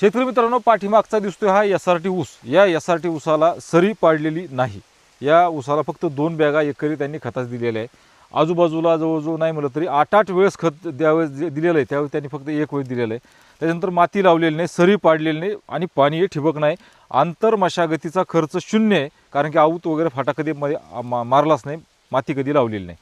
शेतकरी मित्रांनो पाठीमागचा दिसतोय हा एस आर टी ऊस. या एस आर टी ऊसाला सरी पाडलेली नाही. या ऊसाला फक्त दोन बॅगा एकरी त्यांनी खताच दिलेल्या आहे आजूबाजूला जवळजवळ नाही म्हटलं तरी आठ आठ वेळेस खत द्यावेळेस जे दिलेलं आहे त्यावेळेस त्यांनी फक्त एक वेळेस दिलेलं आहे. त्याच्यानंतर माती लावलेली नाही सरी पाडलेली नाही आणि पाणी हे ठिबक नाही. आंतर मशागतीचा खर्च शून्य आहे कारण की आऊत वगैरे फाटा कधी मध्ये मारलाच नाही माती कधी लावलेली नाही.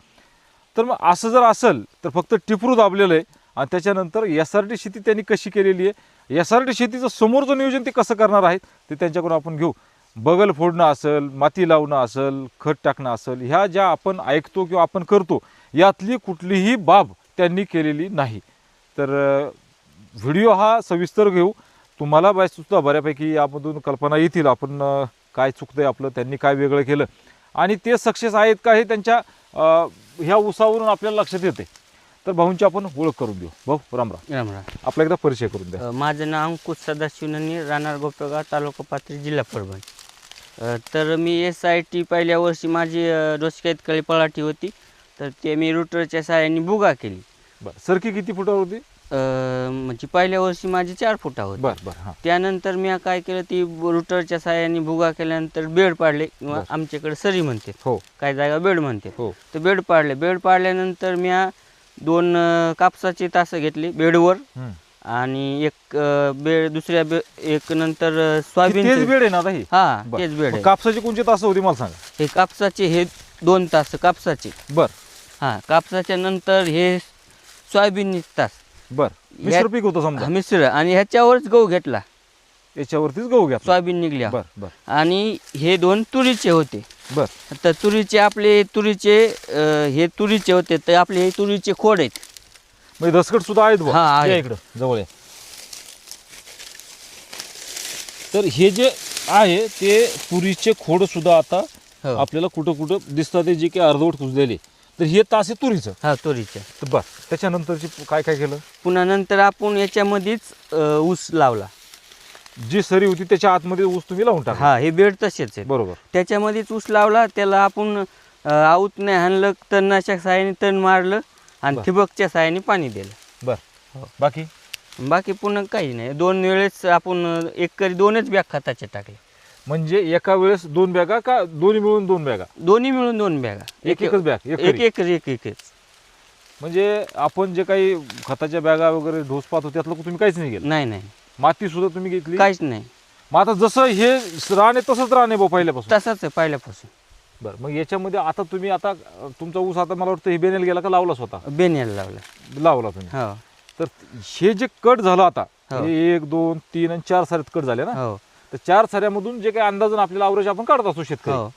तर मग असं जर असेल तर फक्त टिपरू दाबलेलं आहे आणि त्याच्यानंतर एस आर टी शेती त्यांनी कशी केलेली आहे? एस आर टी शेतीचं समोरचं नियोजन ते कसं करणार आहेत ते त्यांच्याकडून आपण घेऊ. बगल फोडणं असेल माती लावणं असेल खत टाकणं असेल ह्या ज्या आपण ऐकतो किंवा आपण करतो यातली कुठलीही बाब त्यांनी केलेली नाही. तर व्हिडिओ हा सविस्तर घेऊ. तुम्हाला बाय सुद्धा बऱ्यापैकी यामधून कल्पना येतील आपण काय चुकतं आहे आपलं त्यांनी काय वेगळं केलं. आणि ते सक्सेस आहेत का हे त्यांच्या ह्या उसावरून आपल्याला लक्षात येते. तर भाऊंची आपण ओळख करून देऊ. भाऊ रामराम राम. राम आपला एकदा परिचय करून द्या. अ, माझं नाव अंकुश सदाशिव ननी राहणार गोपेगाव तालुका पाथरी जिल्हा परभणी. अ, तर मी एस आय टी पहिल्या वर्षी माझी अ, कळी पळाटी होती. तर ते मी रुटरच्या सहाय्याने बुगा केली. बरं. सरकी किती फुटावर होती? अ, म्हणजे पहिल्या वर्षी माझी चार फुटा होती. बरं बरं हां. त्यानंतर मी काय केलं ती रुटरच्या सहाय्याने बुगा केल्यानंतर बेड पाडले. किंवा बरं. आमच्याकडे सरी म्हणते. हो. काही जागा बेड म्हणते. हो. तर बेड पाडले. बेड पाडल्यानंतर मी दोन अ, कापसाची तासं घेतली बेडवर हम्म. आणि एक अ, बेड दुसऱ्या बे एक नंतर अ, ही सोयाबीन बेड आहे ना आता ही? हा बरं. तेच बेड मग आहे कापसाची कोणची तास होती मला सांगा. हे कापसाचे हे दोन तास कापसाचे. बर. हा कापसाच्या नंतर हे सोयाबीन तास. बर. मिश्र पीक होतं हा, समजा मिश्र. आणि ह्याच्यावरच गहू घेतला. याच्यावरतीच गहू घ्या सोयाबीन निघल्या. बर बर. आणि हे दोन तुरीचे होते. बर. तर तुरीचे आपले तुरीचे अ, हे तुरीचे होते तर आपले हे तुरीचे खोड आहेत. म्हणजे दसकट सुद्धा आहेत बुवा. हा, आहे. या इकडं जवळ या. तर हे जे आहे ते तुरीचे खोड सुद्धा आता हो. आपल्याला कुठं कुठं दिसतात ते जे काही अर्धवट कुजलेले तर हे तास आहे तुरीचं. हा तुरीचे. तर बर त्याच्यानंतरची काय काय केलं? पुन्हा नंतर आपण याच्यामध्येच अ, ऊस लावला. जी सरी होती त्याच्या आतमध्ये ऊस तुम्ही लावून टाका हा हे बेड तसेच आहे बरोबर. त्याच्यामध्येच ऊस लावला त्याला आपण आऊत नाही हाणलं तणनाशक सहाय्याने तण मारलं आणि. ठिबकच्या सहाय्याने पाणी दिलं. बर. बाकी? बाकी पुन्हा काही नाही. दोन वेळेस आपण एक करी दोनच बॅग खताचे टाकले. म्हणजे एका वेळेस दोन बॅगा का दोन्ही मिळून दोन बॅगा? दोन्ही मिळून दोन बॅगा. एक एकच बॅग एक एक. एक एक एकच. म्हणजे आपण जे काही खताच्या बॅगा वगैरे ढोस पाहतो त्यातलं तुम्ही काहीच नाही केलं? नाही नाही. माती सुद्धा तुम्ही घेतली? काहीच नाही. मग आता जसं हे आहे तसंच आहे भाऊ पहिल्यापासून? तसाच आहे पहिल्यापासून. बरं मग याच्यामध्ये आता तुम्ही आता अं, तुमचा ऊस आता मला वाटतं हे बेनेल गेला का लावला स्वतः? बेण्याला लावला. लावला तुम्ही. हो. तर हे जे कट झालं आता हो. हे एक दोन तीन आणि चार साऱ्यात कट झाले ना? हो. तर चार साऱ्यामधून जे काही अंदाजन आपल्याला आवरेज आपण काढत असतो शेतकरी. हो.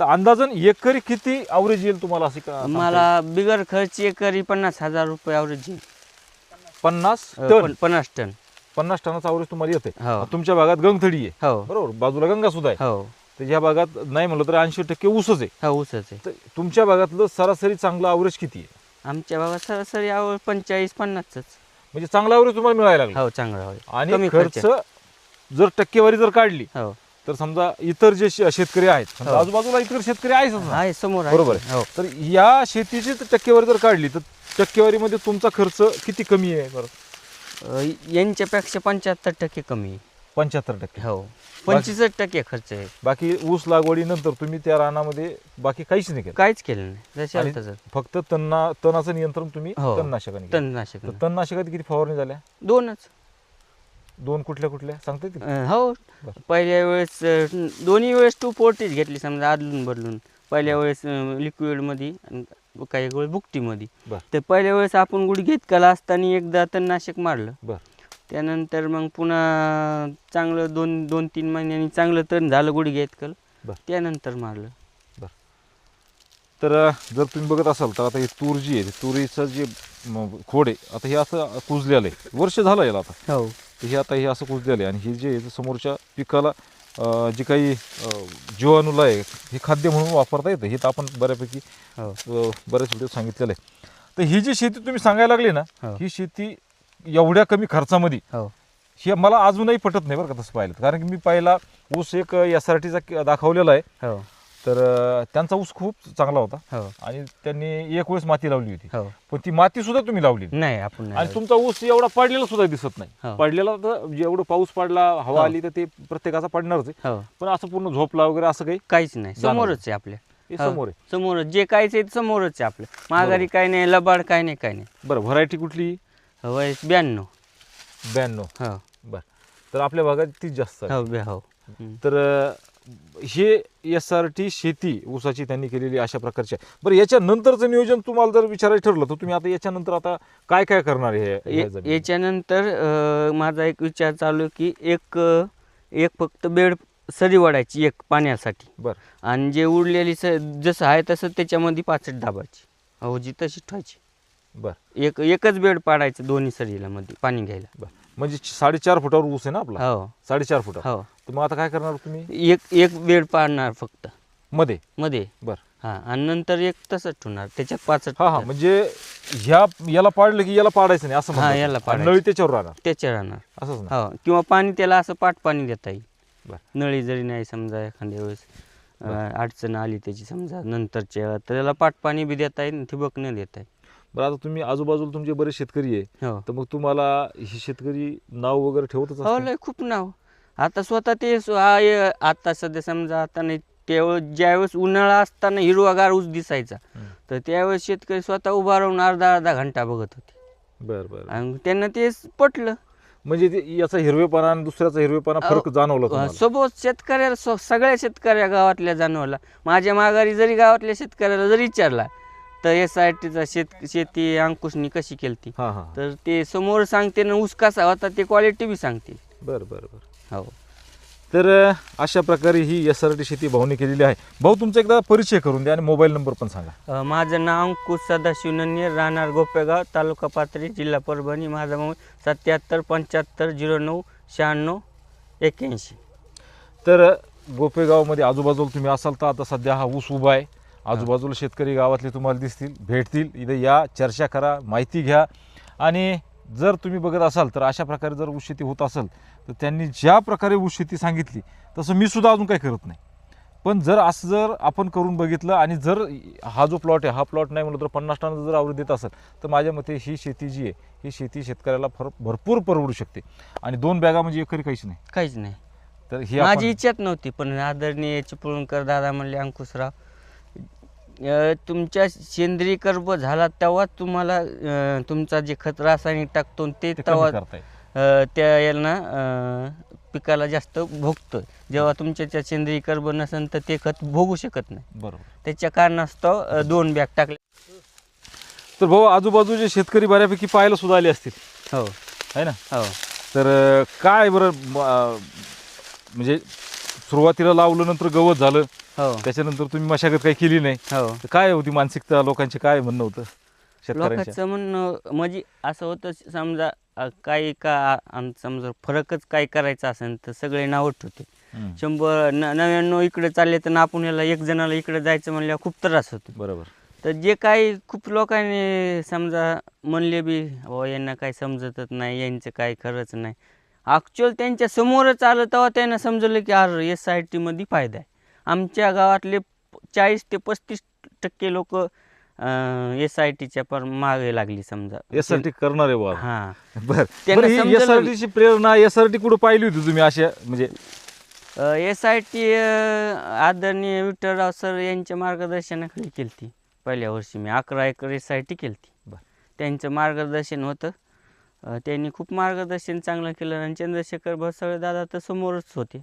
तर अंदाजन एकरी किती आवरेज येईल तुम्हाला असे का? मला बिगर खर्च एकरी पन्नास हजार रुपये आवरेज येईल. पन्नास टन? पन्नास टन. पन्नास टनाचा आवरेज तुम्हाला येते हो. तुमच्या भागात गंगथडी आहे. हो. बरोबर? बाजूला गंगा सुद्धा आहे. हो. तर ह्या भागात नाही म्हणलं तर ऐंशी टक्के ऊसच आहे. हो ऊसच आहे. तर तुमच्या भागातलं सरासरी चांगलं आवरेज किती आहे? आमच्या भागात सरासरी आवड पंचेचाळीस पन्नासच. म्हणजे चांगला आवरेज तुम्हाला मिळायला लागला. हो चांगलं आणि खर्च. जर टक्केवारी जर काढली हो. तर समजा इतर जे शे- शेतकरी आहेत समजा हो. आजूबाजूला इतर शेतकरी आहेच ना आहे समोर आहे. बरोबर आहे. हो. तर या शेतीची टक्केवारी जर काढली तर टक्केवारीमध्ये तुमचा खर्च किती कमी आहे बरं? अ, यांच्यापेक्षा पंच्याहत्तर टक्के कमी. पंच्याहत्तर टक्के. हो. पंचवीस टक्के खर्च आहे. बाकी ऊस लागवडीनंतर तुम्ही त्या रानामध्ये बाकी काहीच नाही केलं? काहीच केलं नाही. आणि फक्त तणना तणाचं नियंत्रण तुम्ही हो. तणनाशकाने केलं. तणनाशक. तर तणनाशकात किती फवारणी झाल्या? दोनच. दोन कुठल्या कुठल्या? सांगता येतील? अ, हो. बरं. पहिल्या वेळेस अ, दोन्ही वेळेस टू फोर्टीच घेतली समजा आदलून बदलून. पहिल्या वेळेस लिक्विडमध्ये आणि काही वेळेस बुकटीमध्ये बरं. तर पहिल्या वेळेस आपण गुढी घेत कला असताना एकदा तणनाशक मारलं. बरं. त्यानंतर मग पुन्हा चांगलं दोन दोन तीन महिन्यांनी चांगलं तण झालं गुढी घेत कल. बरं. त्यानंतर मारलं. तर अ, जर तुम्ही बघत असाल तर आता ही तूर जी आहे ती तुरीचं जे म, खोड आहे आता हे असं कुजलेलं आहे. वर्ष झालं याला आता. हो. तर हे आता हे असं कुजलेलं आहे आणि हे जे आहे ते समोरच्या पिकाला जे काही जीवाणूला आहे हे खाद्य म्हणून वापरता येतं हे तर आपण बऱ्यापैकी हो. अ, बऱ्याच व्हिडिओ सांगितलेलं आहे तर ही जी शेती तुम्ही सांगायला लागली ना हो. ही शेती एवढ्या कमी खर्चामध्ये हो. हे मला अजूनही पटत नाही बरं का तसं पाहिलं तर. कारण की मी पहिला ऊस एक एस आर टीचा दाखवलेला आहे. हो. तर त्यांचा ऊस खूप चांगला होता. हो. आणि त्यांनी एक वेळेस माती लावली होती. हो. पण ती माती सुद्धा तुम्ही लावली नाही. आपण आणि. तुमचा ऊस एवढा पडलेला सुद्धा दिसत नाही. हो. पडलेला तर जेवढं पाऊस पडला हवा. आली तर ते प्रत्येकाचा पडणारच आहे. पण असं पूर्ण झोपला वगैरे असं काही काहीच नाही. समोरच आहे आपल्या. समोर आहे. समोरच जे काहीच आहे ते समोरच आहे आपलं. माघारी काय नाही लबाड काय नाही काय नाही. बरं व्हरायटी कुठली? वय ब्याण्णव. ब्याण्णव. हो. बरं. तर आपल्या भागात तीच जास्त हो. तर हे एस आर टी शेती ऊसाची त्यांनी केलेली अशा प्रकारची आहे. बरं याच्यानंतरचं नियोजन तुम्हाला जर विचारायचं ठरलं तर तुम्ही आता याच्यानंतर आता काय काय करणार आहे हे- या-? याच्यानंतर अं, माझा एक विचार चालू आहे की एक अं, एक फक्त बेड सरी वाढायची एक पाण्यासाठी. बरं. आणि जे उरलेली स जसं आहे तसं त्याच्यामध्ये पाचट दाबायची. अवजी तशी ठेवायची. बरं. एक एकच बेड पाडायचं दोन्ही सरीला मध्ये पाणी घ्यायला. बरं. म्हणजे साडेचार फुटावर ऊस आहे ना आपला? हो. साडेचार फुटावर. हो. तर मग आता काय करणार तुम्ही? एक एक बेड पाडणार फक्त. मध्ये? मध्ये. बरं. हा आणि नंतर एक तसंच ठेवणार त्याच्यात पाचट हा हा म्हणजे ह्या याला पाडलं की याला पाडायचं नाही असं हा, म्हणतात. याला पाडायचं. नळी त्याच्यावर राहणार. त्याच्या राहणार. असंच ना? हो किंवा पाणी त्याला असं पाट पाणी देता येईल. बरं. नळी जरी नाही समजा एखाद्या वेळेस अं, अडचण आली त्याची समजा नंतरच्या तर त्याला पाट पाणी बी देता येईल ठिबक न देता येईल. बरं आता तुम्ही आजूबाजूला तुमचे बरेच शेतकरी आहे. हो. तर मग तुम्हाला हे शेतकरी नाव वगैरे ठेवतच हो असतील? लय खूप नाव. आता स्वतः ते स्व- आता सध्या समजा आता नाही त्यावेळेस ज्यावेळेस उन्हाळा असताना हिरवागार ऊस दिसायचा हम्म. तर त्यावेळेस शेतकरी स्वतः उभा राहून अर्धा अर्धा घंटा बघत होते. बरं बरं. आणि त्यांना ते पटलं. म्हणजे ते याचा हिरवेपणा आणि दुसऱ्याचा हिरवेपणा फरक जाणवला तुम्हाला? सोबत शेतकऱ्याला स- सगळ्या शेतकऱ्या गावातल्या जाणवला. माझ्या माघारी जरी गावातल्या शेतकऱ्याला जरी विचारला तर एस आय टीचा शेत शेती अंकुशनी कशी केलती? हा हा. तर ते समोर सांगते ना ऊस कसा होता ते क्वालिटी बी सांगते. बरं बरं बरं. हो. तर अं, अशा प्रकारे ही एस आर टी शेती भाऊनी केलेली आहे. भाऊ तुमचा एकदा परिचय करून द्या आणि मोबाईल नंबर पण सांगा. अ, माझं नाव अंकुश सदाशिव नन्नीर राहणार गोपेगाव तालुका पाथरी जिल्हा परभणी. माझा मोबाईल सत्याहत्तर पंच्याहत्तर झिरो नऊ शहाण्णव एक्याऐंशी. तर गोपेगावमध्ये आजूबाजूला तुम्ही असाल तर आता सध्या हा ऊस उभा आहे. आजूबाजूला शेतकरी गावातले तुम्हाला दिसतील भेटतील. इथं या चर्चा करा माहिती घ्या. आणि जर तुम्ही बघत असाल तर अशा प्रकारे जर ऊस शेती होत असेल तर त्यांनी ज्या प्रकारे ऊस शेती सांगितली तसं मी सुद्धा अजून काही करत नाही. पण जर असं जर आपण करून बघितलं आणि जर हा जो प्लॉट आहे हा प्लॉट नाही म्हणलं तर पन्नास टन जर आवृत्ती देत असेल तर माझ्या मते ही शेती जी आहे ही शेती शेतकऱ्याला फर भरपूर परवडू शकते. आणि दोन बॅगा म्हणजे एकरी काहीच नाही. काहीच नाही. तर ही माझी आपण- इच्छाच नव्हती पण आदरणीय चिपळूणकर दादा म्हणले अंकुशराव तुमच्या सेंद्रिय कर्ब झाला तेव्हा तुम्हाला तुमचा जे खत रासायनिक टाकतो ते तेव्हा त्या यांना पिकाला जास्त भोगतं. जेव्हा तुमच्या त्या सेंद्रिय कर्ब नसेल तर ते खत भोगू शकत नाही. बरोबर. त्याच्या कारणास्तव दोन बॅग टाकले तर भाऊ आजूबाजूचे शेतकरी बऱ्यापैकी पाहायला सुद्धा आले असतील. हो. आहे ना? हो. तर काय बरं म्हणजे सुरुवातीला लावलं नंतर गवत झालं हो. त्याच्यानंतर तुम्ही मशागत काही केली नाही. हो. तर काय होती मानसिकता? लोकांचे काय म्हणणं होतं शेतकऱ्यांच्या? लोकांचं म्हणणं म्हणजे असं होतं समजा अ, काही का आम समजा फरकच काय करायचा असेल तर सगळे नावं ठेवते. हम्म, शंभर न नव्याण्णव इकडे चालले तर आपण याला एक जणाला इकडे जायचं म्हणल्यावर खूप त्रास होतो. बरोबर. तर जे काही खूप लोकांनी समजा म्हणले बी हो यांना काही समजतच नाही यांचं काही खरंच नाही. ॲक्च्युअल त्यांच्या समोरच आलं तेव्हा त्यांना समजलं की अरे एस आय टीमध्ये फायदा आहे. आमच्या गावातले चाळीस ते पस्तीस टक्के लोक एस आय टीच्या पर मागे लागली समजा. एस आर टी करणार आहे बुवा. हां. बर. त्यांना बरं ही समजलं एस आर टीची प्रेरणा एस आर टी कुठं पाहिली होती तुम्ही अशा म्हणजे? एस आय टी आदरणीय विठ्ठलराव सर यांच्या मार्गदर्शनाखाली केली ती पहिल्या वर्षी मी अकरा एकर एस आय टी केली ती बरं. त्यांचं मार्गदर्शन होतं. त्यांनी खूप मार्गदर्शन चांगलं केलं आणि चंद्रशेखर भसळे दादा तर समोरच होते.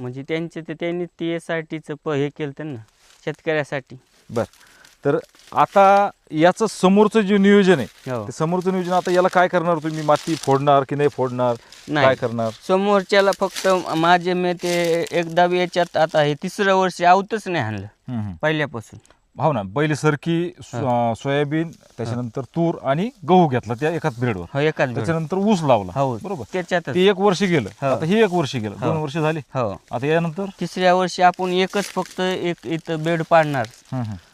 म्हणजे त्यांचे ते त्यांनी ती एस आय टीचं प हे केलं त्यांना शेतकऱ्यासाठी. बर. तर आता याचं समोरचं जे नियोजन आहे हो. समोरचं नियोजन आता याला काय करणार तुम्ही? माती फोडणार की नाही फोडणार? काय नाही करणार? समोरच्याला फक्त माझे मी ते एकदा याच्यात आता हे तिसरं वर्ष आवतच नाही आणलं. पहिल्यापासून. हो ना बैल सरकी सो- सोयाबीन त्याच्यानंतर तूर आणि गहू घेतला त्या एकाच ब्रेडवर. हो एकाच वेळी. त्याच्यानंतर ऊस लावला. हो बरोबर? त्याच्यातच. ते एक वर्ष गेलं. हो. आता हे एक वर्ष गेलं. हो. दोन वर्ष झाली. हो. आता यानंतर? तिसऱ्या वर्षी आपण एकच फक्त एक इथं बेड पाडणार.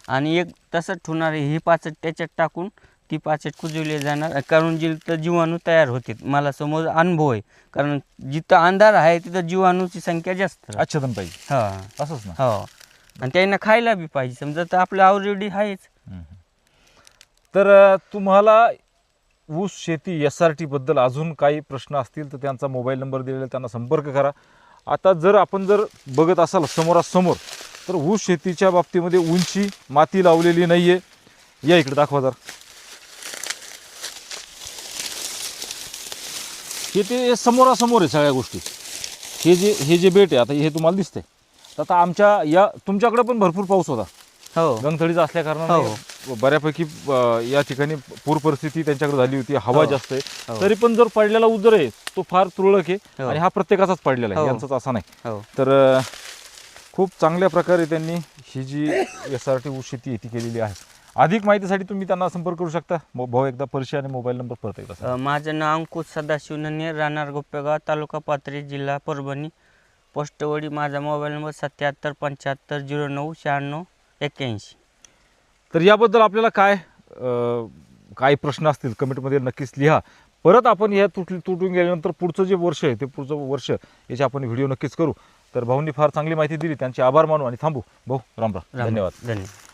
आणि एक तसंच ठेवणार ही पाचट त्याच्यात टाकून ती पाचट कुजवली जाणार. कारण जिथं जीवाणू तयार होते मला समोर अनुभव आहे. कारण जिथं अंधार आहे तिथं जीवाणूची संख्या जास्त. राहते. आच्छादन पाहिजे हा. असंच ना? हो. आणि त्यांना खायला बी पाहिजे. समजा तर आपलं ऑलरेडी आहेच. तर अ, तुम्हाला ऊस शेती एस आर टीबद्दल अजून काही प्रश्न असतील तर त्यांचा मोबाईल नंबर दिलेला आहे, त्यांना संपर्क करा. आता जर आपण जर बघत असाल समोरासमोर तर ऊस शेतीच्या बाबतीमध्ये उंची माती लावलेली नाही आहे या इकडे दाखवा जर. हे ते समोरासमोर आहे सगळ्या गोष्टी. हे जे हे जे बेट आहे आता हे तुम्हाला दिसतंय. तर आता आमच्या या तुमच्याकडे पण भरपूर पाऊस होता. हो. गंगथडीचा असल्या कारणाने बऱ्यापैकी अ, या ठिकाणी पूर परिस्थिती त्यांच्याकडे झाली होती. हवा हो. जास्त आहे. हो. तरी पण जर पडलेला उदर आहे तो फार तुरळक आहे हो. आणि हा प्रत्येकाचाच पडलेला आहे. हो. यांचाच असा नाही. हो. तर अ, खूप चांगल्या प्रकारे त्यांनी ही जी एस आर टी ऊस शेती आहे ती केलेली आहे. अधिक माहितीसाठी तुम्ही त्यांना संपर्क करू शकता. मो- भाऊ एकदा परिचय आणि मोबाईल नंबर परत एकदा सांगा. अ, माझं नाव अंकुश सदाशिव नन्हे. राहणार गोप्यगाव तालुका पाथरी जिल्हा परभणी. पोस्टवडी माझा मोबाईल नंबर सत्याहत्तर पंच्याहत्तर झिरो नऊ शहाण्णव एक्क्याऐंशी. तर याबद्दल आपल्याला काय अ, काय प्रश्न असतील कमेंटमध्ये नक्कीच लिहा. परत आपण या तुट तुटून गेल्यानंतर पुढचं जे वर्ष आहे ते पुढचं वर्ष याचे आपण व्हिडिओ नक्कीच करू. तर भाऊंनी फार चांगली माहिती दिली त्यांचे आभार मानू आणि थांबू. भाऊ राम राम- धन्यवाद. धन्यवाद.